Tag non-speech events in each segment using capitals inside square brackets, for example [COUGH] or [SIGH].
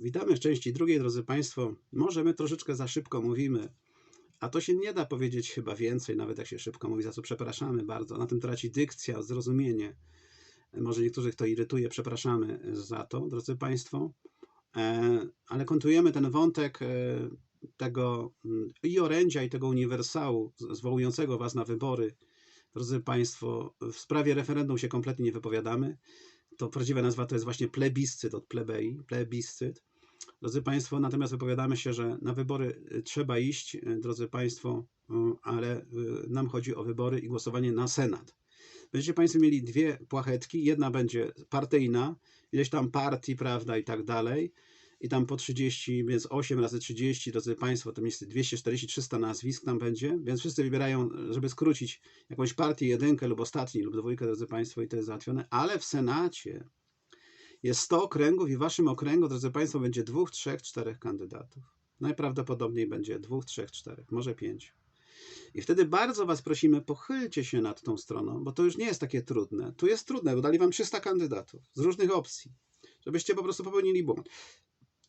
Witamy w części drugiej, drodzy Państwo. Może my troszeczkę za szybko mówimy, a to się nie da powiedzieć chyba więcej, nawet jak się szybko mówi, za co przepraszamy bardzo. Na tym traci dykcja, zrozumienie. Może niektórych to irytuje, przepraszamy za to, drodzy Państwo. E, Ale kontynuujemy ten wątek e, tego mm, i orędzia, i tego uniwersału zwołującego Was na wybory. Drodzy Państwo, w sprawie referendum się kompletnie nie wypowiadamy. To prawdziwa nazwa to jest właśnie plebiscyt od plebei, plebiscyt. Drodzy Państwo, natomiast wypowiadamy się, że na wybory y, trzeba iść, y, drodzy Państwo, y, ale nam chodzi o wybory i głosowanie na Senat. Będziecie Państwo mieli dwie płachetki. Jedna będzie partyjna, ileś tam partii, prawda, i tak dalej. I tam po 30, więc 8 razy 30, drodzy Państwo, to jest 240-300 nazwisk tam będzie, więc wszyscy wybierają, żeby skrócić jakąś partię, jedynkę lub ostatni, lub dwójkę, drodzy Państwo, i to jest załatwione. Ale w Senacie jest 100 okręgów i w Waszym okręgu, drodzy Państwo, będzie dwóch, trzech, czterech kandydatów. Najprawdopodobniej będzie dwóch, trzech, czterech, może pięciu. I wtedy bardzo Was prosimy, pochylcie się nad tą stroną, bo to już nie jest takie trudne. Tu jest trudne, bo dali Wam 300 kandydatów z różnych opcji, żebyście po prostu popełnili błąd.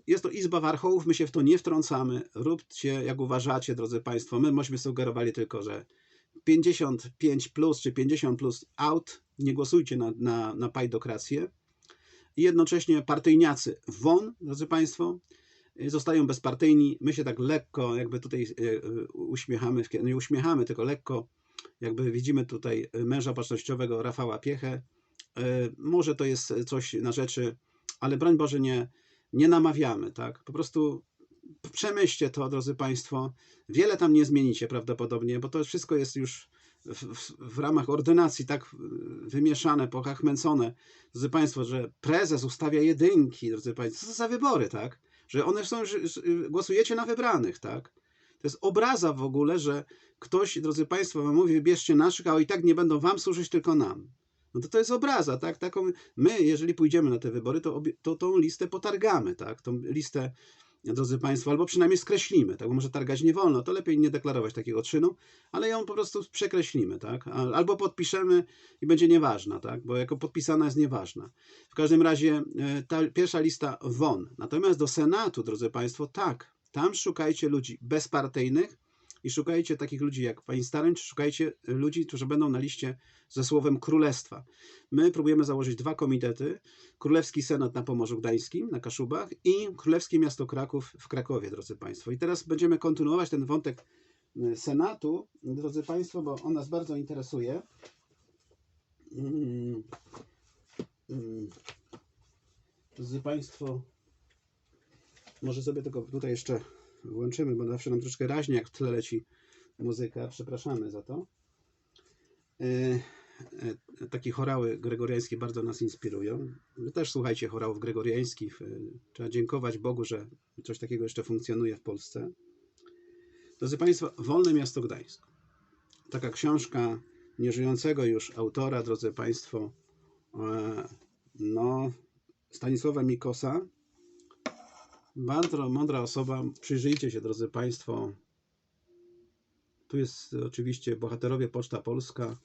Jest to Izba Warchołów, my się w to nie wtrącamy. Róbcie jak uważacie, drodzy Państwo. My myśmy sugerowali tylko, że 55 plus czy 50 plus out, nie głosujcie na, na, na pajdokrację. I jednocześnie partyjniacy won, drodzy Państwo, y, zostają bezpartyjni. My się tak lekko jakby tutaj y, y, uśmiechamy, nie uśmiechamy, tylko lekko jakby widzimy tutaj męża bacznościowego Rafała Piechę. Może to jest coś na rzeczy, ale broń Boże nie, nie namawiamy, tak? Po prostu przemyślcie to, drodzy Państwo. Wiele tam nie zmienicie prawdopodobnie, bo to wszystko jest już w, w, ramach ordynacji tak y, wymieszane, pochachmęcone, drodzy Państwo, że prezes ustawia jedynki, drodzy Państwo. Co to za wybory, tak? Że one są, że, że głosujecie na wybranych, tak? To jest obraza w ogóle, że ktoś, drodzy Państwo, wam mówi, wybierzcie naszych, a i tak nie będą wam służyć, tylko nam. No to to jest obraza, tak? Taką, my, jeżeli pójdziemy na te wybory, to, to tą listę potargamy, tak? Tą listę, drodzy Państwo, albo przynajmniej skreślimy, tak? Bo może targać nie wolno, to lepiej nie deklarować takiego czynu, ale ją po prostu przekreślimy, tak? Al- Albo podpiszemy i będzie nieważna, tak? Bo jako podpisana jest nieważna. W każdym razie e, ta pierwsza lista won. Natomiast do Senatu, drodzy Państwo, tak, tam szukajcie ludzi bezpartyjnych i szukajcie takich ludzi jak Staroń, czy szukajcie ludzi, którzy będą na liście ze słowem królestwa. My próbujemy założyć dwa komitety. Królewski Senat na Pomorzu Gdańskim, na Kaszubach i Królewskie Miasto Kraków w Krakowie, drodzy Państwo. I teraz będziemy kontynuować ten wątek y, Senatu, drodzy Państwo, bo on nas bardzo interesuje. Mm, mm. Drodzy Państwo, może sobie tylko tutaj jeszcze włączymy, bo zawsze nam troszkę raźnie, jak w tle leci muzyka. Przepraszamy za to. E, e, Takie chorały gregoriańskie bardzo nas inspirują. Wy też słuchajcie chorałów gregoriańskich. E, Trzeba dziękować Bogu, że coś takiego jeszcze funkcjonuje w Polsce. Drodzy Państwo, Wolne Miasto Gdańsk. Taka książka nieżyjącego już autora, drodzy Państwo, no, Stanisława Mikosa. Bardzo mądra osoba. Przyjrzyjcie się, drodzy Państwo. Tu jest oczywiście bohaterowie Poczta Polska.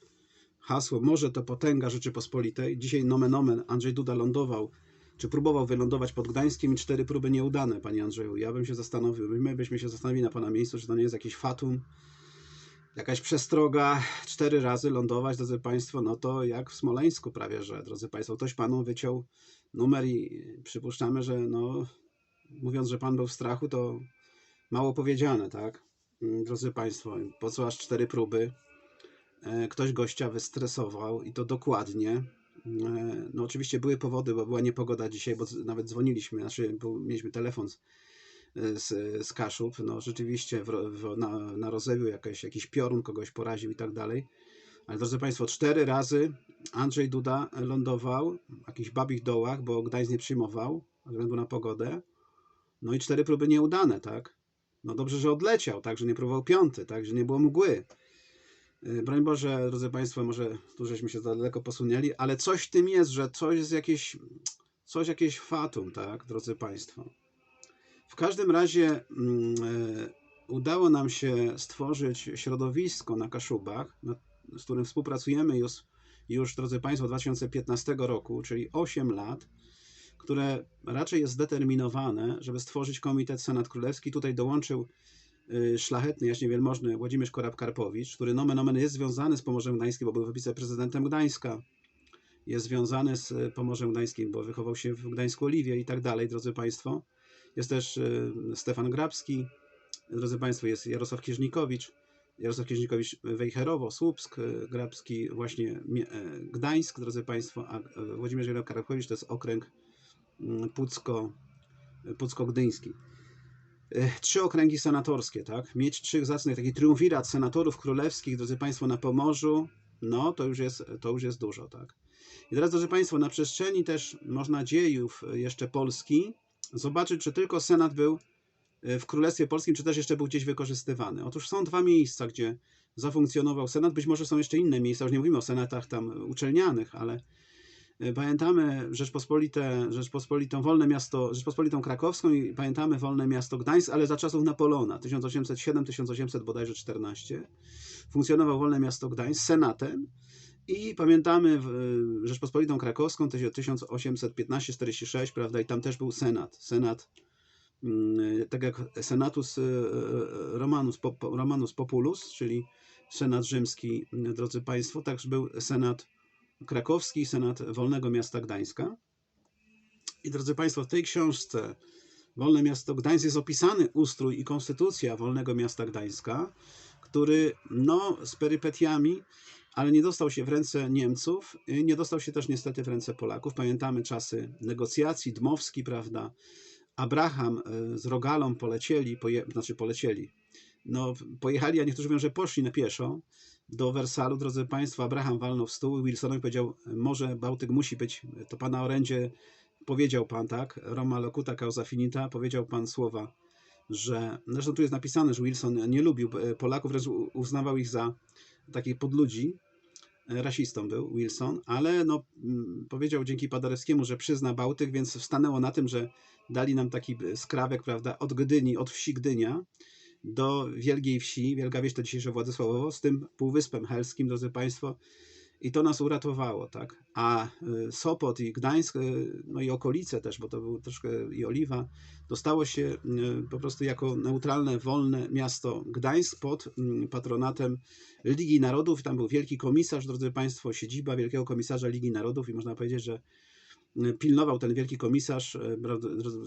Hasło może to potęga Rzeczypospolitej. Dzisiaj nomen omen Andrzej Duda lądował, czy próbował wylądować pod Gdańskiem i cztery próby nieudane, panie Andrzeju. Ja bym się zastanowił, my byśmy się zastanowili na pana miejscu, czy to nie jest jakiś fatum, jakaś przestroga, cztery razy lądować, drodzy Państwo, no to jak w Smoleńsku prawie, że, drodzy Państwo, ktoś panu wyciął numer i przypuszczamy, że no, mówiąc, że pan był w strachu, to mało powiedziane, tak? Mm, Drodzy Państwo, po co aż cztery próby? E, Ktoś gościa wystresował i to dokładnie. E, No oczywiście były powody, bo była niepogoda dzisiaj, bo nawet dzwoniliśmy, znaczy mieliśmy telefon z, z, Kaszub, no rzeczywiście w, w, na, na rozewiu jakiś piorun kogoś poraził i tak dalej. Ale drodzy Państwo, cztery razy Andrzej Duda lądował w jakichś babich dołach, bo Gdańsk nie przyjmował ze względu na pogodę. No i cztery próby nieudane, tak? No dobrze, że odleciał, tak, że nie próbował piąty, tak, że nie było mgły. Yy, Broń Boże, drodzy Państwo, może tu żeśmy się za daleko posunęli, ale coś w tym jest, że coś jest jakieś, coś jakieś fatum, tak, drodzy Państwo. W każdym razie e, udało nam się stworzyć środowisko na Kaszubach, na, z którym współpracujemy już, już, drodzy Państwo, od 2015 roku, czyli 8 lat, które raczej jest zdeterminowane, żeby stworzyć Komitet Senat Królewski. Tutaj dołączył y, szlachetny, jaśnie wielmożny Włodzimierz Korab-Karpowicz, który nomen omen jest związany z Pomorzem Gdańskim, bo był wiceprezydentem Gdańska. Jest związany z Pomorzem Gdańskim, bo wychował się w Gdańsku Oliwie i tak dalej, drodzy Państwo. Jest też y, Stefan Grabski, drodzy Państwo, jest Jarosław Kieżnikowicz, Jarosław Kieżnikowicz Wejherowo, Słupsk, y, Grabski właśnie Gdańsk, drodzy Państwo, a Włodzimierz Karabkowicz to jest okręg Pucko, Pucko-Gdyński. E, Trzy okręgi senatorskie, tak? Mieć trzech zacnych, taki triumvirat senatorów królewskich, drodzy Państwo, na Pomorzu, no to już jest, to już jest dużo, tak? I teraz, drodzy Państwo, na przestrzeni też można dziejów jeszcze Polski zobaczyć, czy tylko Senat był e, w Królestwie Polskim, czy też jeszcze był gdzieś wykorzystywany. Otóż są dwa miejsca, gdzie zafunkcjonował Senat. Być może są jeszcze inne miejsca, już nie mówimy o senatach tam uczelnianych, ale e, pamiętamy Rzeczpospolite, Rzeczpospolitą Wolne Miasto, Rzeczpospolitą Krakowską i pamiętamy Wolne Miasto Gdańsk, ale za czasów Napoleona, 1807-1800 bodajże 14, funkcjonował Wolne Miasto Gdańsk Senatem i pamiętamy e, Rzeczpospolitą Krakowską 1815-46, prawda, i tam też był Senat. Senat, mm, tak jak Senatus e, e, Romanus, Romanus Populus, czyli Senat Rzymski, drodzy Państwo, także był Senat Krakowski, Senat Wolnego Miasta Gdańska. I drodzy Państwo, w tej książce Wolne Miasto Gdańsk jest opisany ustrój i konstytucja Wolnego Miasta Gdańska, który no, z perypetiami, ale nie dostał się w ręce Niemców, y, nie dostał się też niestety w ręce Polaków. Pamiętamy czasy negocjacji, Dmowski, prawda? Abraham y, z Rogalą polecieli, poje, znaczy polecieli, no pojechali, a niektórzy mówią, że poszli na pieszo do Wersalu, drodzy Państwo, Abraham walnął w stół, Wilsonowi powiedział, może Bałtyk musi być, to Pana orędzie, powiedział Pan tak, Roma locuta causa finita, powiedział Pan słowa, że, zresztą tu jest napisane, że Wilson nie lubił e, Polaków, uznawał ich za takich podludzi, e, rasistą był Wilson, ale no, mm, powiedział dzięki Paderewskiemu, że przyzna Bałtyk, więc stanęło na tym, że dali nam taki e, skrawek, prawda, od Gdyni, od wsi Gdynia do Wielkiej Wsi, Wielka Wieś to dzisiejsze Władysławowo, z tym Półwyspem Helskim, drodzy Państwo, i to nas uratowało, tak? A y, Sopot i Gdańsk, y, no i okolice też, bo to był troszkę i Oliwa, dostało się y, po prostu jako neutralne, wolne miasto Gdańsk pod patronatem Ligi Narodów. Tam był wielki komisarz, drodzy Państwo, siedziba Wielkiego Komisarza Ligi Narodów i można powiedzieć, że pilnował ten wielki komisarz,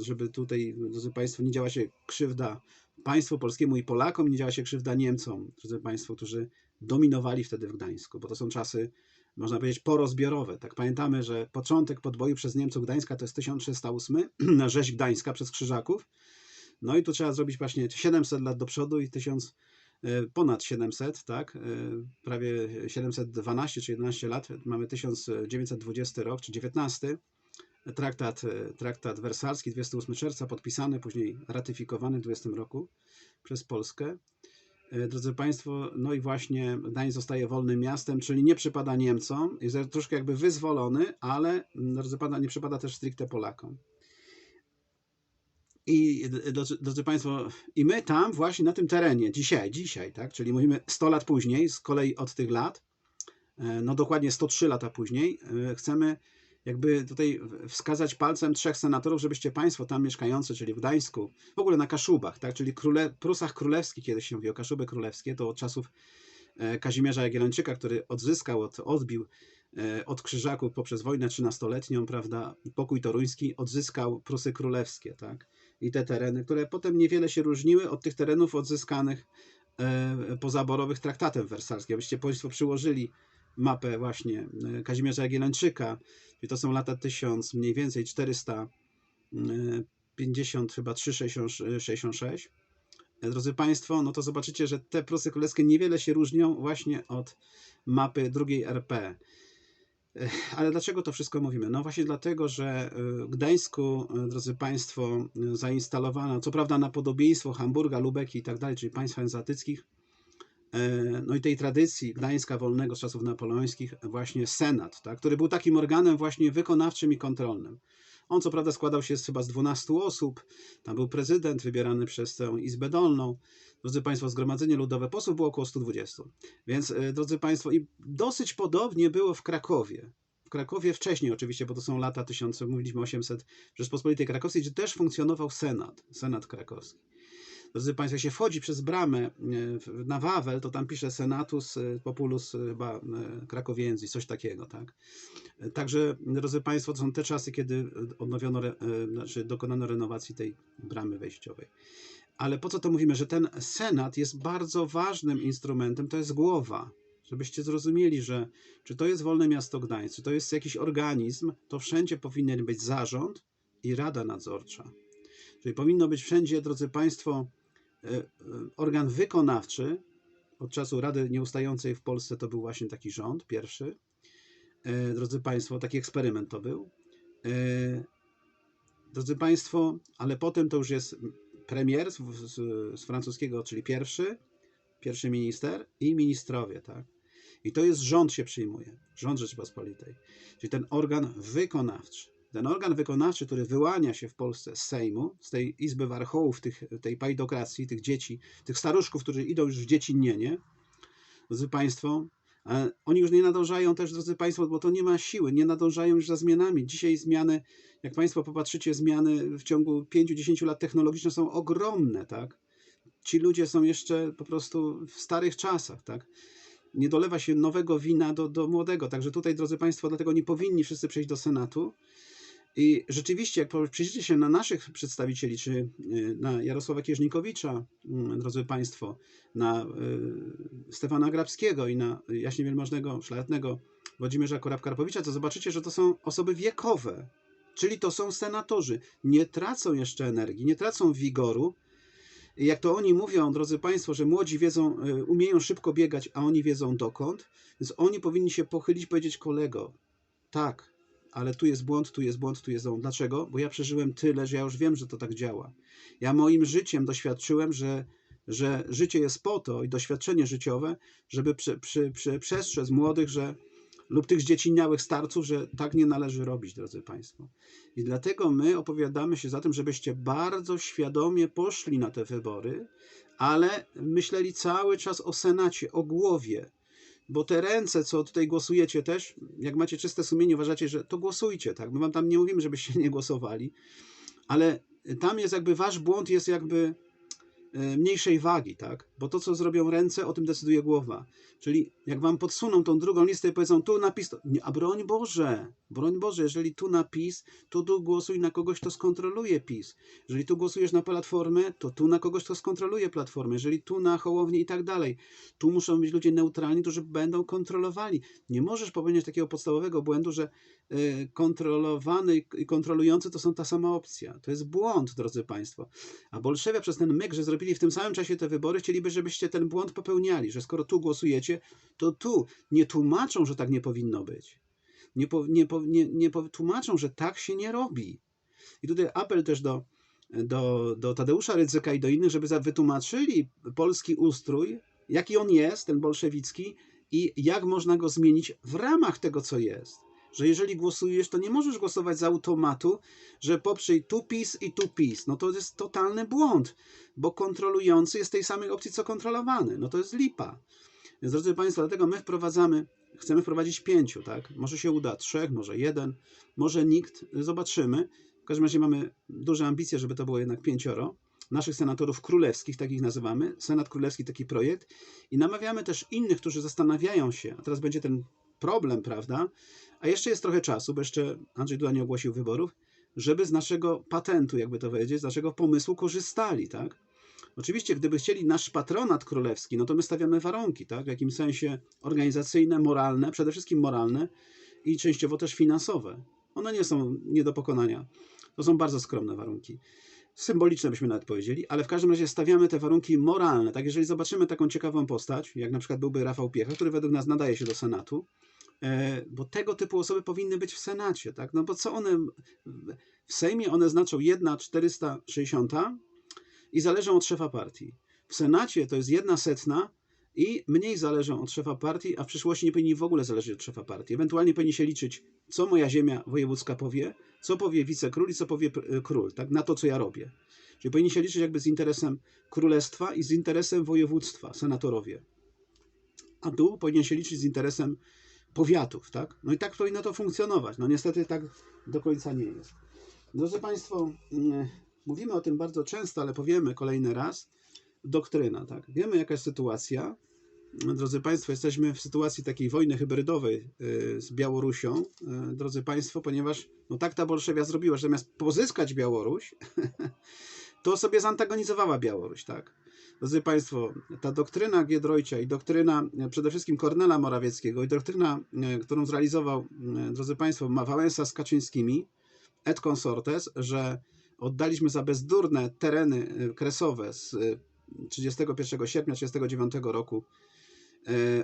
żeby tutaj, drodzy Państwo, nie działa się krzywda państwu polskiemu i Polakom, nie działa się krzywda Niemcom, drodzy Państwo, którzy dominowali wtedy w Gdańsku, bo to są czasy, można powiedzieć, porozbiorowe. Tak pamiętamy, że początek podboju przez Niemców Gdańska to jest 1308, [CLEARS THROAT] na rzeź Gdańska przez Krzyżaków. No i tu trzeba zrobić właśnie 700 lat do przodu i 1000, e, ponad 700, tak, e, prawie 712 czy 11 lat, mamy 1920 rok czy 19. Traktat, e, traktat wersalski 28 czerwca podpisany, później ratyfikowany w 20 roku przez Polskę. E, Drodzy Państwo, no i właśnie Gdańsk zostaje wolnym miastem, czyli nie przypada Niemcom, jest troszkę jakby wyzwolony, ale mm, drodzy Pana, nie przypada też stricte Polakom. I drodzy, drodzy Państwo, i my tam właśnie na tym terenie, dzisiaj, dzisiaj, tak, czyli mówimy 100 lat później, z kolei od tych lat, e, no dokładnie 103 lata później, chcemy jakby tutaj wskazać palcem trzech senatorów, żebyście Państwo tam mieszkający, czyli w Gdańsku, w ogóle na Kaszubach, tak, czyli króle, Prusach Królewskich, kiedyś się mówi o Kaszuby Królewskie, to od czasów e, Kazimierza Jagiellończyka, który odzyskał, od, odbił e, od Krzyżaków poprzez wojnę trzynastoletnią, prawda, pokój toruński, odzyskał Prusy Królewskie, tak, i te tereny, które potem niewiele się różniły od tych terenów odzyskanych e, pozaborowych traktatem wersalskim. Abyście Państwo przyłożyli mapę właśnie e, Kazimierza Jagiellończyka, i to są lata 1000, mniej więcej 450, chyba 366. Drodzy Państwo, no to zobaczycie, że te Prusy Królewskie niewiele się różnią właśnie od mapy drugiej RP. Ale dlaczego to wszystko mówimy? No właśnie dlatego, że w Gdańsku, drodzy Państwo, zainstalowano, co prawda na podobieństwo Hamburga, Lubeki i tak dalej, czyli państw hanzatyckich, e, no i tej tradycji Gdańska Wolnego z czasów napoleońskich, właśnie Senat, tak, który był takim organem właśnie wykonawczym i kontrolnym. On co prawda składał się z chyba z 12 osób, tam był prezydent wybierany przez tę Izbę Dolną, drodzy Państwo, Zgromadzenie Ludowe posłów było około 120. Więc, e, drodzy Państwo, i dosyć podobnie było w Krakowie. w Krakowie wcześniej oczywiście, bo to są lata 1000, mówiliśmy 800 Rzeczpospolitej Krakowskiej, gdzie też funkcjonował Senat, Senat Krakowski. Drodzy Państwo, jak się wchodzi przez bramę e, na Wawel, to tam pisze Senatus e, Populus chyba e, Krakowiensis, coś takiego, tak? Także, drodzy Państwo, to są te czasy, kiedy odnowiono, znaczy dokonano renowacji tej bramy wejściowej. Ale po co to mówimy? Że ten Senat jest bardzo ważnym instrumentem, to jest głowa. Żebyście zrozumieli, że czy to jest Wolne Miasto Gdańsk, czy to jest jakiś organizm, to wszędzie powinien być zarząd i rada nadzorcza. Czyli powinno być wszędzie, drodzy Państwo, organ wykonawczy, od czasu Rady Nieustającej w Polsce to był właśnie taki rząd, pierwszy. E, drodzy Państwo, taki eksperyment to był. Drodzy Państwo, ale potem to już jest premier z, z, z francuskiego, czyli pierwszy, pierwszy minister i ministrowie, tak? I to jest rząd się przyjmuje, rząd Rzeczypospolitej, czyli ten organ wykonawczy ten organ wykonawczy, który wyłania się w Polsce z Sejmu, z tej izby warchołów, tych, tej pajdokracji, tych dzieci, tych staruszków, którzy idą już w dziecinienie, drodzy Państwo, oni już nie nadążają też, drodzy Państwo, bo to nie ma siły, nie nadążają już za zmianami. Dzisiaj zmiany, jak Państwo popatrzycie, zmiany w ciągu 5-10 lat technologiczne są ogromne, tak? Ci ludzie są jeszcze po prostu w starych czasach, tak? Nie dolewa się nowego wina do, do młodego. Także tutaj, drodzy Państwo, dlatego nie powinni wszyscy przejść do Senatu, i rzeczywiście, jak przyjrzycie się na naszych przedstawicieli, czy y, na Jarosława Kieżnikowicza, mm, drodzy Państwo, na y, Stefana Grabskiego i na jaśnie wielmożnego, szlachetnego Włodzimierza Korab-Karpowicza, to zobaczycie, że to są osoby wiekowe, czyli to są senatorzy. Nie tracą jeszcze energii, nie tracą wigoru. Jak to oni mówią, drodzy Państwo, że młodzi wiedzą, y, umieją szybko biegać, a oni wiedzą dokąd, więc oni powinni się pochylić, powiedzieć kolego, tak, ale tu jest błąd, tu jest błąd, tu jest błąd. Dlaczego? Bo ja przeżyłem tyle, że ja już wiem, że to tak działa. Ja moim życiem doświadczyłem, że, że życie jest po to i doświadczenie życiowe, żeby przy, przy, przy, przestrzec młodych, że lub tych zdzieciniałych starców, że tak nie należy robić, drodzy Państwo. I dlatego my opowiadamy się za tym, żebyście bardzo świadomie poszli na te wybory, ale myśleli cały czas o Senacie, o głowie, bo te ręce, co tutaj głosujecie też, jak macie czyste sumienie, uważacie, że to głosujcie, tak? My wam tam nie mówimy, żebyście [LAUGHS] nie głosowali, ale tam jest jakby wasz błąd jest jakby mniejszej wagi, tak? Bo to, co zrobią ręce, o tym decyduje głowa. Czyli jak wam podsuną tą drugą listę i powiedzą tu napis, to, a broń Boże, broń Boże, jeżeli tu napis, to tu głosuj na kogoś, kto skontroluje PiS. Jeżeli tu głosujesz na platformę, to tu na kogoś, kto skontroluje platformę. Jeżeli tu na Hołownię i tak dalej. Tu muszą być ludzie neutralni, którzy będą kontrolowali. Nie możesz popełniać takiego podstawowego błędu, że y, kontrolowany i kontrolujący to są ta sama opcja. To jest błąd, drodzy Państwo. A bolszewia przez ten myk, że zrobili zrobili w tym samym czasie te wybory, chcieliby, żebyście ten błąd popełniali, że skoro tu głosujecie, to tu nie tłumaczą, że tak nie powinno być. Nie, po, nie, nie, nie tłumaczą, że tak się nie robi. I tutaj apel też do, do, do Tadeusza Rydzyka i do innych, żeby wytłumaczyli polski ustrój, jaki on jest, ten bolszewicki, i jak można go zmienić w ramach tego, co jest że jeżeli głosujesz, to nie możesz głosować z automatu, że poprzyj tu PiS i tu PiS. No to jest totalny błąd, bo kontrolujący jest tej samej opcji, co kontrolowany. No to jest lipa. Więc drodzy Państwo, dlatego my wprowadzamy, chcemy wprowadzić pięciu, tak? Może się uda trzech, może jeden, może nikt, zobaczymy. W każdym razie mamy duże ambicje, żeby to było jednak pięcioro naszych senatorów królewskich, takich nazywamy, Senat Królewski, taki projekt i namawiamy też innych, którzy zastanawiają się, a teraz będzie ten problem, prawda, a jeszcze jest trochę czasu, bo jeszcze Andrzej Duda nie ogłosił wyborów, żeby z naszego patentu, jakby to powiedzieć, z naszego pomysłu korzystali, tak? Oczywiście, gdyby chcieli nasz patronat królewski, no to my stawiamy warunki, tak? W jakimś sensie organizacyjne, moralne, przede wszystkim moralne i częściowo też finansowe. One nie są nie do pokonania. To są bardzo skromne warunki. Symboliczne byśmy nawet powiedzieli, ale w każdym razie stawiamy te warunki moralne. Tak, jeżeli zobaczymy taką ciekawą postać, jak na przykład byłby Rafał Piecha, który według nas nadaje się do Senatu, bo tego typu osoby powinny być w Senacie, tak? No bo co one, w Sejmie one znaczą 1 460 i zależą od szefa partii. W Senacie to jest jedna setna i mniej zależą od szefa partii, a w przyszłości nie powinni w ogóle zależeć od szefa partii. Ewentualnie powinni się liczyć, co moja ziemia wojewódzka powie, co powie wicekról i co powie król, tak? Na to, co ja robię. Czyli powinni się liczyć jakby z interesem królestwa i z interesem województwa, senatorowie. A tu powinien się liczyć z interesem powiatów, tak? No i tak powinno to funkcjonować. No niestety tak do końca nie jest. Drodzy Państwo, mm, mówimy o tym bardzo często, ale powiemy kolejny raz. Doktryna, tak? Wiemy jaka jest sytuacja. Drodzy Państwo, jesteśmy w sytuacji takiej wojny hybrydowej y, z Białorusią, y, drodzy Państwo, ponieważ no tak ta Bolszewia zrobiła, że zamiast pozyskać Białoruś, [LAUGHS] to sobie zantagonizowała Białoruś, tak? Drodzy Państwo, ta doktryna Giedroycia i doktryna e, przede wszystkim Kornela Morawieckiego i doktryna, e, którą zrealizował, e, drodzy Państwo, Wałęsa z Kaczyńskimi, et consortes, że oddaliśmy za bezdurne tereny kresowe z 31 sierpnia 1939 roku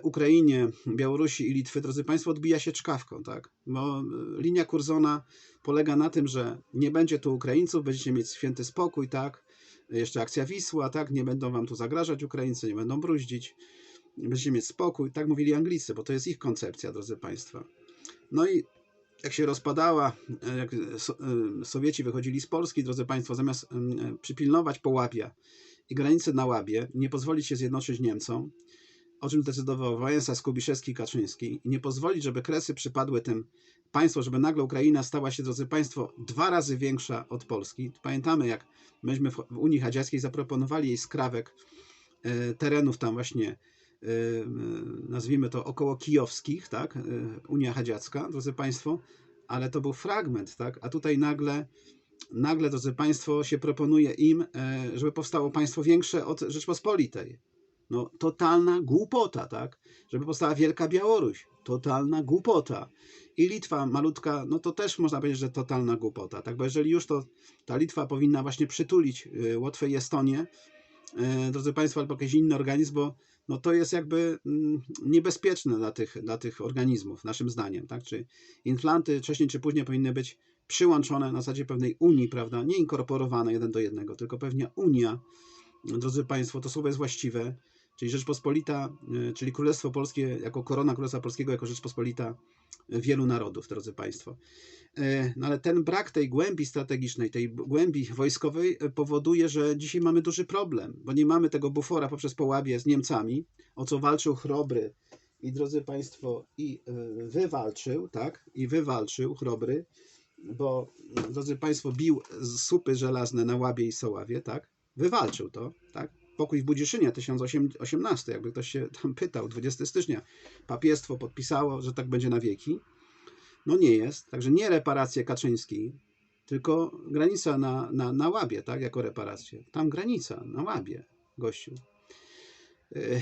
Ukrainie, Białorusi i Litwy, drodzy Państwo, odbija się czkawką, tak? Bo linia Kurzona polega na tym, że nie będzie tu Ukraińców, będziecie mieć święty spokój, tak? Jeszcze akcja Wisła, tak? Nie będą wam tu zagrażać Ukraińcy, nie będą bruździć, będziecie mieć spokój. Tak mówili Anglicy, bo to jest ich koncepcja, drodzy Państwo. No i jak się rozpadała, jak Sowieci wychodzili z Polski, drodzy Państwo, zamiast przypilnować Połapia i granicy na Łabie, nie pozwolić się zjednoczyć Niemcom, o czym zdecydował Wałęsa, Skubiszewski i Kaczyński, i nie pozwolić, żeby Kresy przypadły tym państwo, żeby nagle Ukraina stała się, drodzy Państwo, dwa razy większa od Polski. Pamiętamy, jak myśmy w Unii Hadziackiej zaproponowali jej skrawek e, terenów tam właśnie, e, nazwijmy to około kijowskich, tak? E, Unia Hadziacka, drodzy Państwo, ale to był fragment, tak? A tutaj nagle, nagle, drodzy Państwo, się proponuje im, żeby powstało państwo większe od Rzeczpospolitej. No, totalna głupota, tak? Żeby powstała Wielka Białoruś. Totalna głupota. I Litwa malutka, no to też można powiedzieć, że totalna głupota, tak? Bo jeżeli już to ta Litwa powinna właśnie przytulić y, Łotwę i Estonię, y, drodzy Państwo, albo jakiś inny organizm, bo no to jest jakby mm, niebezpieczne dla tych, dla tych organizmów, naszym zdaniem, tak? Czy implanty wcześniej czy później powinny być przyłączone na zasadzie pewnej unii, prawda? Nie inkorporowane jeden do jednego, tylko pewnie unia, drodzy Państwo, to słowo jest właściwe, czyli Rzeczpospolita, y, czyli Królestwo Polskie jako korona Królestwa Polskiego, jako Rzeczpospolita wielu narodów, drodzy Państwo. Y, no ale ten brak tej głębi strategicznej, tej głębi wojskowej powoduje, że dzisiaj mamy duży problem, bo nie mamy tego bufora poprzez Połabie z Niemcami, o co walczył Chrobry i drodzy Państwo, i wywalczył, tak, i wywalczył Chrobry, bo drodzy Państwo, bił supy żelazne na Łabie i Soławie, tak, wywalczył to, tak, pokój w Budziszynie 1018, jakby ktoś się tam pytał, 20 stycznia papiestwo podpisało, że tak będzie na wieki. No nie jest, także nie reparacje Kaczyńskiej, tylko granica na, na, na Łabie, tak, jako reparacje. Tam granica, na Łabie, gościu.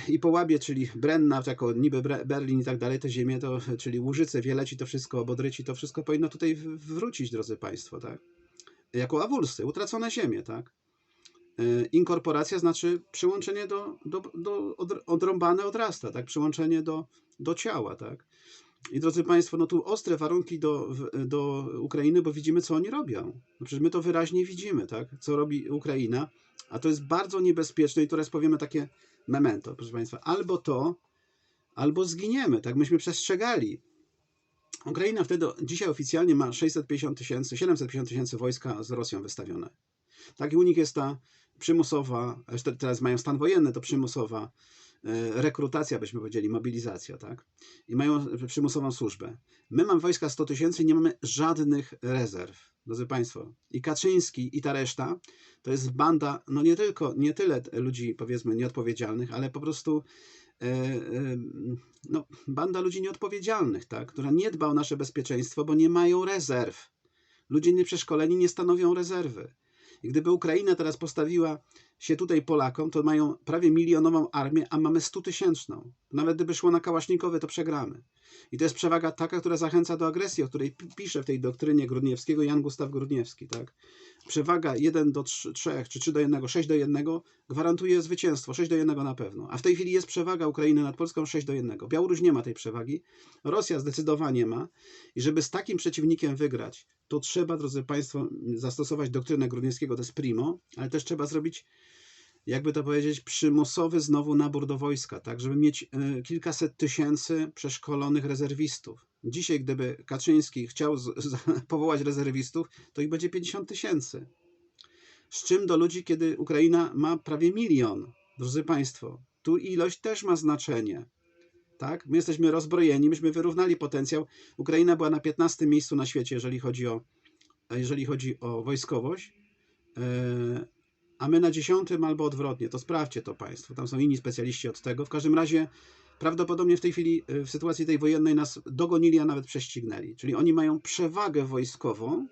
I po Łabie, czyli Brenna, jako niby Berlin i tak dalej, te ziemie, to, czyli Łużyce, Wieleci, to wszystko, Bodryci, to wszystko powinno tutaj wrócić, drodzy Państwo, tak. Jako awulsy, utracone ziemie, tak. E, inkorporacja znaczy przyłączenie do, do, do odrąbane odrasta, tak? Przyłączenie do, do ciała, tak? I drodzy Państwo, no tu ostre warunki do, do Ukrainy, bo widzimy, co oni robią. No przecież my to wyraźnie widzimy, tak? Co robi Ukraina, a to jest bardzo niebezpieczne i teraz powiemy takie memento, proszę Państwa. Albo to, albo zginiemy, tak? Myśmy przestrzegali. Ukraina wtedy, dzisiaj oficjalnie ma 650 tysięcy, 750 tysięcy wojska z Rosją wystawione. Taki unik jest ta przymusowa, teraz mają stan wojenny, to przymusowa e, rekrutacja, byśmy powiedzieli, mobilizacja, tak? I mają przymusową służbę. My mamy wojska 100 tysięcy i nie mamy żadnych rezerw, drodzy Państwo. I Kaczyński, i ta reszta to jest banda, no nie tylko, nie tyle ludzi, powiedzmy, nieodpowiedzialnych, ale po prostu e, e, no, banda ludzi nieodpowiedzialnych, tak? która nie dba o nasze bezpieczeństwo, bo nie mają rezerw. Ludzie nieprzeszkoleni nie stanowią rezerwy. Gdyby Ukraina teraz postawiła się tutaj Polakom, to mają prawie milionową armię, a mamy stutysięczną. Nawet gdyby szło na kałasznikowe, to przegramy. I to jest przewaga taka, która zachęca do agresji, o której pisze w tej doktrynie Grudniewskiego Jan Gustaw Grudniewski. Tak? Przewaga 1 do 3, 3 czy 3 do 1, 6 do 1 gwarantuje zwycięstwo, 6 do 1 na pewno. A w tej chwili jest przewaga Ukrainy nad Polską 6 do 1. Białoruś nie ma tej przewagi, Rosja zdecydowanie ma. I żeby z takim przeciwnikiem wygrać, to trzeba, drodzy Państwo, zastosować doktrynę Grudniewskiego, to jest primo, ale też trzeba zrobić jakby to powiedzieć, przymusowy znowu nabór do wojska, tak, żeby mieć e, kilkaset tysięcy przeszkolonych rezerwistów. Dzisiaj, gdyby Kaczyński chciał [LAUGHS] powołać rezerwistów, to ich będzie 50 tysięcy. Z czym do ludzi, kiedy Ukraina ma prawie milion, drodzy Państwo. Tu ilość też ma znaczenie. Tak? My jesteśmy rozbrojeni, myśmy wyrównali potencjał. Ukraina była na 15 miejscu na świecie, jeżeli chodzi o, jeżeli chodzi o wojskowość, e, a my na 10 albo odwrotnie. To sprawdźcie to Państwo. Tam są inni specjaliści od tego. W każdym razie prawdopodobnie w tej chwili, e, w sytuacji tej wojennej nas dogonili, a nawet prześcignęli. Czyli oni mają przewagę wojskową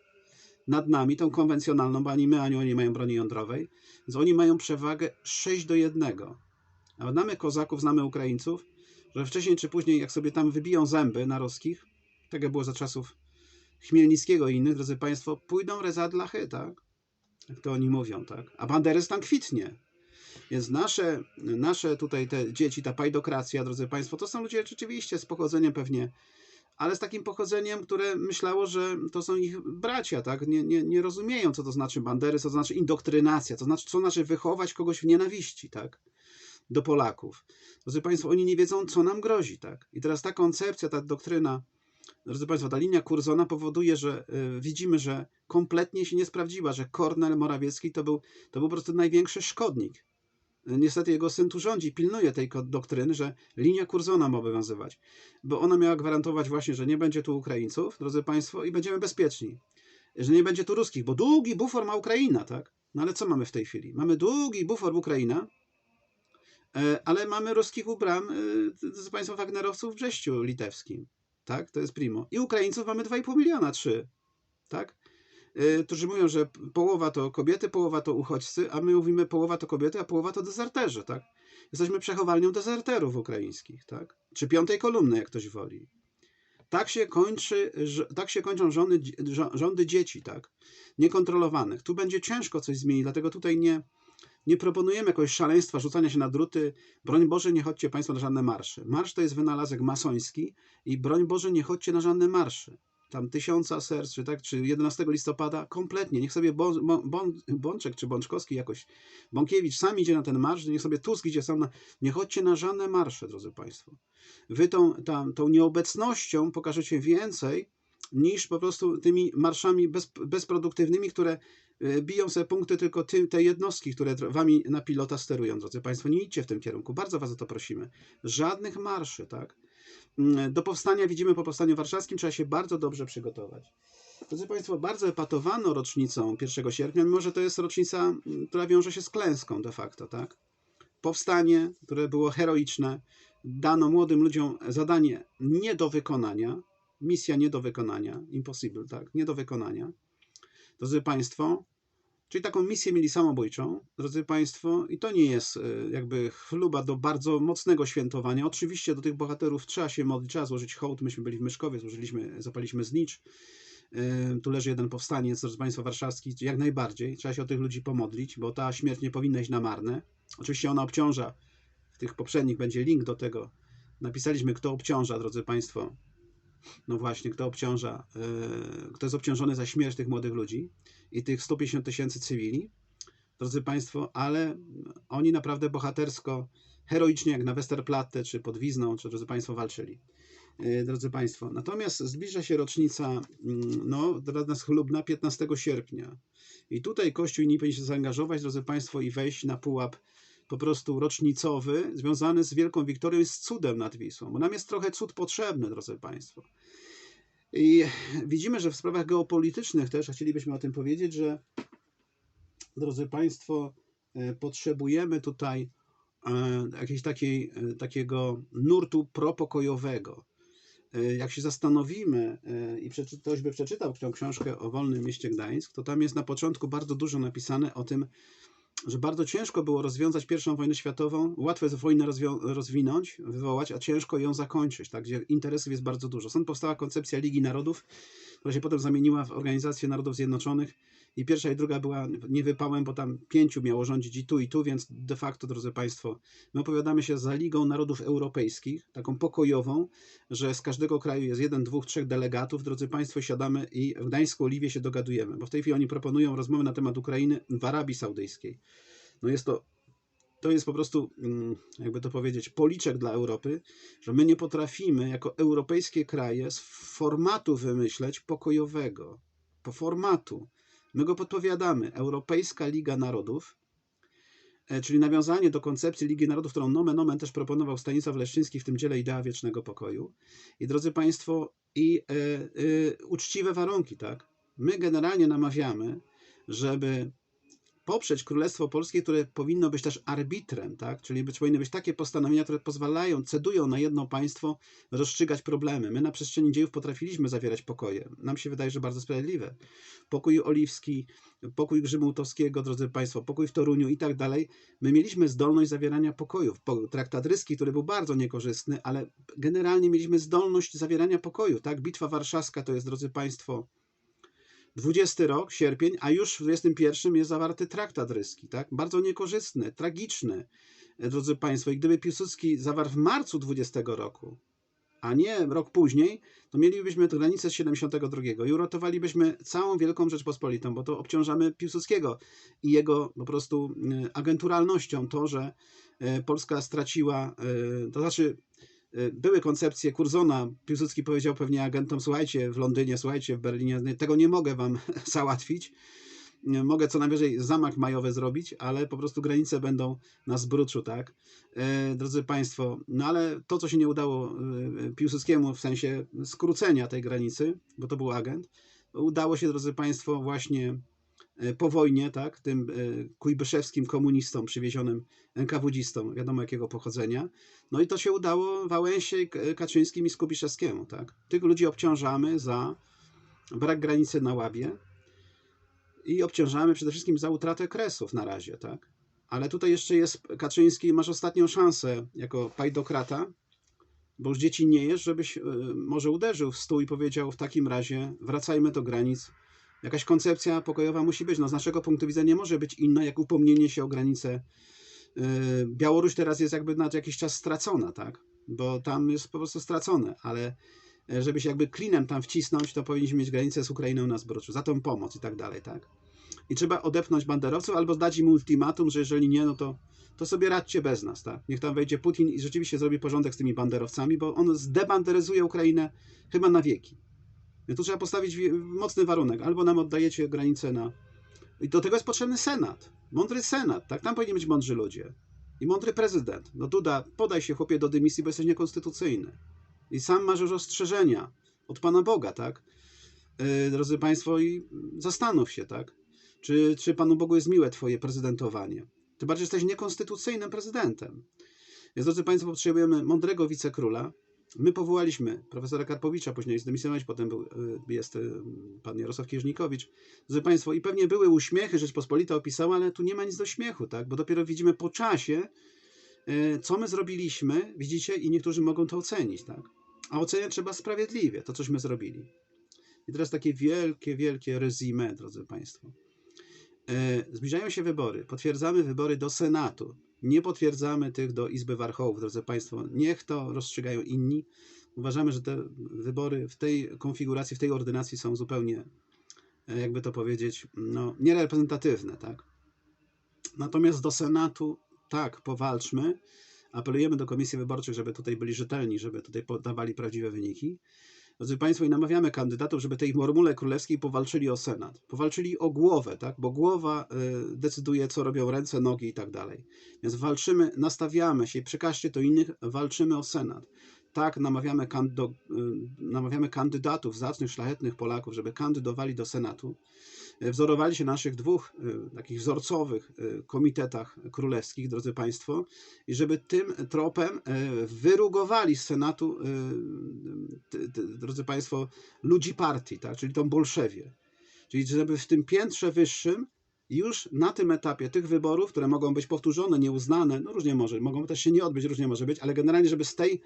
nad nami, tą konwencjonalną, bo ani my, ani oni mają broni jądrowej, więc oni mają przewagę 6 do 1. A znamy kozaków, znamy Ukraińców, że wcześniej czy później, jak sobie tam wybiją zęby na ruskich, tak jak było za czasów Chmielnickiego i innych, drodzy Państwo, pójdą rezadlachy, tak? Jak to oni mówią, tak? A Banderys tam kwitnie. Więc nasze, nasze tutaj te dzieci, ta pajdokracja, drodzy Państwo, to są ludzie rzeczywiście z pochodzeniem pewnie, ale z takim pochodzeniem, które myślało, że to są ich bracia, tak? Nie, nie, nie rozumieją, co to znaczy bandery, co to znaczy indoktrynacja, co znaczy, co znaczy wychować kogoś w nienawiści, tak? Do Polaków. Drodzy Państwo, oni nie wiedzą, co nam grozi, tak? I teraz ta koncepcja, ta doktryna, drodzy Państwo, ta linia Kurzona powoduje, że y, widzimy, że kompletnie się nie sprawdziła, że Kornel Morawiecki to był, to był po prostu największy szkodnik. Niestety jego syn tu rządzi, pilnuje tej doktryny, że linia Kurzona ma obowiązywać, bo ona miała gwarantować właśnie, że nie będzie tu Ukraińców, drodzy Państwo, i będziemy bezpieczni. Że nie będzie tu ruskich, bo długi bufor ma Ukraina, tak? No ale co mamy w tej chwili? Mamy długi bufor Ukraina, ale mamy ruskich ubram, drodzy Państwo, Wagnerowców w Brześciu litewskim, tak? To jest primo. I Ukraińców mamy 2,5 miliona, 3, tak? Y, którzy mówią, że połowa to kobiety, połowa to uchodźcy, a my mówimy połowa to kobiety, a połowa to dezerterzy, tak? Jesteśmy przechowalnią dezerterów ukraińskich, tak? Czy piątej kolumny, jak ktoś woli. Tak się, kończy, tak się kończą rządy, rządy dzieci, tak? Niekontrolowanych. Tu będzie ciężko coś zmienić, dlatego tutaj nie, nie proponujemy jakiegoś szaleństwa, rzucania się na druty. Broń Boże, nie chodźcie Państwo na żadne marsze. Marsz to jest wynalazek masoński i broń Boże, nie chodźcie na żadne marsze tam tysiąca serc, czy, tak, czy 11 listopada, kompletnie. Niech sobie bon, Bączek czy Bączkowski jakoś, Bąkiewicz sam idzie na ten marsz, niech sobie Tusk idzie sam na... Nie chodźcie na żadne marsze, drodzy Państwo. Wy tą, tą, tą nieobecnością pokażecie więcej niż po prostu tymi marszami bez, bezproduktywnymi, które e, biją sobie punkty tylko ty, te jednostki, które wami na pilota sterują, drodzy Państwo. Nie idźcie w tym kierunku. Bardzo Was o to prosimy. Żadnych marszy, tak? Mm, do powstania, widzimy po powstaniu warszawskim, trzeba się bardzo dobrze przygotować. Drodzy Państwo, bardzo epatowano rocznicą 1 sierpnia, mimo że to jest rocznica, mm, która wiąże się z klęską de facto, tak? Powstanie, które było heroiczne, dano młodym ludziom zadanie nie do wykonania, misja nie do wykonania, impossible, tak? Nie do wykonania. Drodzy Państwo, Czyli taką misję mieli samobójczą, drodzy Państwo, i to nie jest e, jakby chluba do bardzo mocnego świętowania. Oczywiście do tych bohaterów trzeba się modlić, trzeba złożyć hołd. Myśmy byli w Myszkowie, złożyliśmy, zapaliśmy znicz. E, tu leży jeden powstaniec, drodzy Państwo, warszawski, jak najbardziej. Trzeba się o tych ludzi pomodlić, bo ta śmierć nie powinna iść na marne. Oczywiście ona obciąża, w tych poprzednich będzie link do tego. Napisaliśmy, kto obciąża, drodzy Państwo. No właśnie, kto obciąża, e, kto jest obciążony za śmierć tych młodych ludzi i tych 150 tysięcy cywili, drodzy Państwo, ale oni naprawdę bohatersko, heroicznie, jak na Westerplatte, czy pod Wizną, czy, drodzy Państwo, walczyli. E, drodzy Państwo, natomiast zbliża się rocznica, mm, no, dla nas chlubna, 15 sierpnia. I tutaj Kościół nie powinien się zaangażować, drodzy Państwo, i wejść na pułap po prostu rocznicowy, związany z Wielką Wiktorią i z cudem nad Wisłą, bo nam jest trochę cud potrzebny, drodzy Państwo. I widzimy, że w sprawach geopolitycznych też, a chcielibyśmy o tym powiedzieć, że drodzy Państwo, e, potrzebujemy tutaj e, jakiegoś takiej, e, takiego nurtu propokojowego. Jak się zastanowimy i ktoś by przeczytał tę książkę o wolnym mieście Gdańsk, to tam jest na początku bardzo dużo napisane o tym, że bardzo ciężko było rozwiązać pierwszą wojnę światową. Łatwo jest wojnę rozwinąć, wywołać, a ciężko ją zakończyć, tak? gdzie interesów jest bardzo dużo. Stąd powstała koncepcja Ligi Narodów, która się potem zamieniła w Organizację Narodów Zjednoczonych i pierwsza i druga była niewypałem, bo tam pięciu miało rządzić i tu, i tu, więc de facto, drodzy Państwo, my opowiadamy się za Ligą Narodów Europejskich, taką pokojową, że z każdego kraju jest jeden, dwóch, trzech delegatów, drodzy Państwo, siadamy i w Gdańsku Oliwie się dogadujemy, bo w tej chwili oni proponują rozmowy na temat Ukrainy w Arabii Saudyjskiej. No jest to to jest po prostu, mm, jakby to powiedzieć, policzek dla Europy, że my nie potrafimy jako europejskie kraje z formatu wymyśleć pokojowego, po formatu. My go podpowiadamy. Europejska Liga Narodów e, czyli nawiązanie do koncepcji Ligi Narodów, którą nomen omen też proponował Stanisław Leszczyński w tym dziele Idea Wiecznego Pokoju. I drodzy Państwo, i e, e, uczciwe warunki, tak? My generalnie namawiamy, żeby poprzeć Królestwo Polskie, które powinno być też arbitrem, tak? czyli być, powinny być takie postanowienia, które pozwalają, cedują na jedno państwo rozstrzygać problemy. My na przestrzeni dziejów potrafiliśmy zawierać pokoje. Nam się wydaje, że bardzo sprawiedliwe. Pokój oliwski, pokój Grzymułtowskiego, drodzy Państwo, pokój w Toruniu i tak dalej. My mieliśmy zdolność zawierania pokojów. Traktat ryski, który był bardzo niekorzystny, ale generalnie mieliśmy zdolność zawierania pokoju. Tak? Bitwa warszawska to jest, drodzy Państwo, 20 rok, sierpień, a już w 21 jest zawarty traktat ryski, tak? Bardzo niekorzystny, tragiczny, e, drodzy Państwo. I gdyby Piłsudski zawarł w marcu 20 roku, a nie rok później, to mielibyśmy tę granicę z 72 i uratowalibyśmy całą Wielką Rzeczpospolitą, bo to obciążamy Piłsudskiego i jego po prostu e, agenturalnością to, że e, Polska straciła, to znaczy były koncepcje Kurzona. Piłsudski powiedział pewnie agentom, słuchajcie, w Londynie, słuchajcie, w Berlinie, tego nie mogę wam [LAUGHS] załatwić. Mogę co najwyżej zamach majowy zrobić, ale po prostu granice będą na zbruczu, tak? Y, drodzy Państwo, no ale to, co się nie udało y, Piłsudskiemu w sensie skrócenia tej granicy, bo to był agent, udało się, drodzy Państwo, właśnie po wojnie, tak, tym e, kujbyszewskim komunistą przywiezionym NKWDzistą, wiadomo jakiego pochodzenia. No i to się udało Wałęsie, Kaczyńskim i Skubiszewskiemu, tak. Tych ludzi obciążamy za brak granicy na Łabie i obciążamy przede wszystkim za utratę kresów na razie, tak. Ale tutaj jeszcze jest Kaczyński, masz ostatnią szansę jako pajdokrata, bo już dzieci nie jest, żebyś e, może uderzył w stół i powiedział w takim razie wracajmy do granic Jakaś koncepcja pokojowa musi być. No, z naszego punktu widzenia nie może być inna, jak upomnienie się o granice. Yy, Białoruś teraz jest jakby na jakiś czas stracona, tak? Bo tam jest po prostu stracone, ale e, żeby się jakby klinem tam wcisnąć, to powinniśmy mieć granicę z Ukrainą na zbroczu, za tą pomoc i tak dalej, tak? I trzeba odepnąć banderowców albo dać im ultimatum, że jeżeli nie, no to, to sobie radźcie bez nas, tak? Niech tam wejdzie Putin i rzeczywiście zrobi porządek z tymi banderowcami, bo on zdebanderyzuje Ukrainę chyba na wieki. Więc tu trzeba postawić mocny warunek. Albo nam oddajecie granicę na... I do tego jest potrzebny Senat. Mądry Senat, tak? Tam powinni być mądrzy ludzie. I mądry prezydent. No Duda, podaj się chłopie do dymisji, bo jesteś niekonstytucyjny. I sam masz już ostrzeżenia od Pana Boga, tak? Yy, drodzy Państwo, i zastanów się, tak? Czy, czy Panu Bogu jest miłe Twoje prezydentowanie? Ty bardziej jesteś niekonstytucyjnym prezydentem. Więc, drodzy Państwo, potrzebujemy mądrego wicekróla, My powołaliśmy profesora Karpowicza, później zdemisjonowaliśmy, potem był, y, jest y, pan Jarosław Kieżnikowicz. Drodzy Państwo, i pewnie były uśmiechy, Rzeczpospolita opisała, ale tu nie ma nic do śmiechu, tak? bo dopiero widzimy po czasie, y, co my zrobiliśmy, widzicie, i niektórzy mogą to ocenić. Tak? A oceniać trzeba sprawiedliwie, to cośmy zrobili. I teraz takie wielkie, wielkie rezime, drodzy Państwo. Zbliżają się wybory. Potwierdzamy wybory do Senatu. Nie potwierdzamy tych do Izby Warchołów, drodzy Państwo. Niech to rozstrzygają inni. Uważamy, że te wybory w tej konfiguracji, w tej ordynacji są zupełnie, e, jakby to powiedzieć, no, niereprezentatywne. Tak? Natomiast do Senatu, tak, powalczmy. Apelujemy do komisji wyborczych, żeby tutaj byli rzetelni, żeby tutaj podawali prawdziwe wyniki. Drodzy Państwo, i namawiamy kandydatów, żeby tej formule królewskiej powalczyli o Senat. Powalczyli o głowę, tak? bo głowa y, decyduje, co robią ręce, nogi i tak dalej. Więc walczymy, nastawiamy się, przekażcie to innych, walczymy o Senat. Tak, namawiamy, y, namawiamy kandydatów, zacnych, szlachetnych Polaków, żeby kandydowali do Senatu wzorowali się na naszych dwóch y, takich wzorcowych y, komitetach królewskich, drodzy Państwo, i żeby tym tropem y, wyrugowali z Senatu, drodzy Państwo, ludzi partii, tak? czyli tą bolszewie. Czyli żeby w tym piętrze wyższym już na tym etapie tych wyborów, które mogą być powtórzone, nieuznane, no różnie może, mogą też się nie odbyć, różnie może być, ale generalnie, żeby z, tej,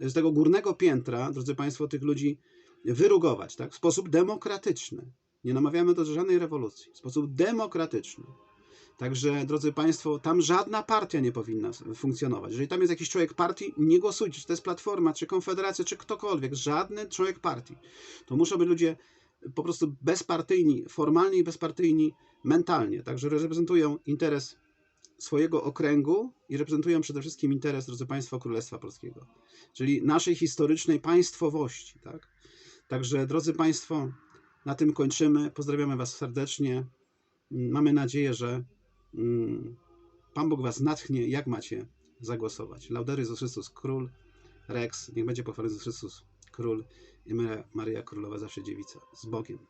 z tego górnego piętra, drodzy Państwo, tych ludzi wyrugować tak? w sposób demokratyczny. Nie namawiamy do żadnej rewolucji. W sposób demokratyczny. Także, drodzy Państwo, tam żadna partia nie powinna funkcjonować. Jeżeli tam jest jakiś człowiek partii, nie głosujcie, czy to jest Platforma, czy Konfederacja, czy ktokolwiek, żadny człowiek partii. To muszą być ludzie po prostu bezpartyjni, formalnie i bezpartyjni mentalnie. Także reprezentują interes swojego okręgu i reprezentują przede wszystkim interes, drodzy Państwo, Królestwa Polskiego, czyli naszej historycznej państwowości. Tak? Także, drodzy Państwo, na tym kończymy. Pozdrawiamy Was serdecznie. Mamy nadzieję, że mm, Pan Bóg was natchnie, jak macie zagłosować. Laudery Jezus Chrystus, Król, Rex, niech będzie pochwalony Jezus Chrystus, Król i Maria, Maria Królowa, zawsze dziewica. Z Bogiem.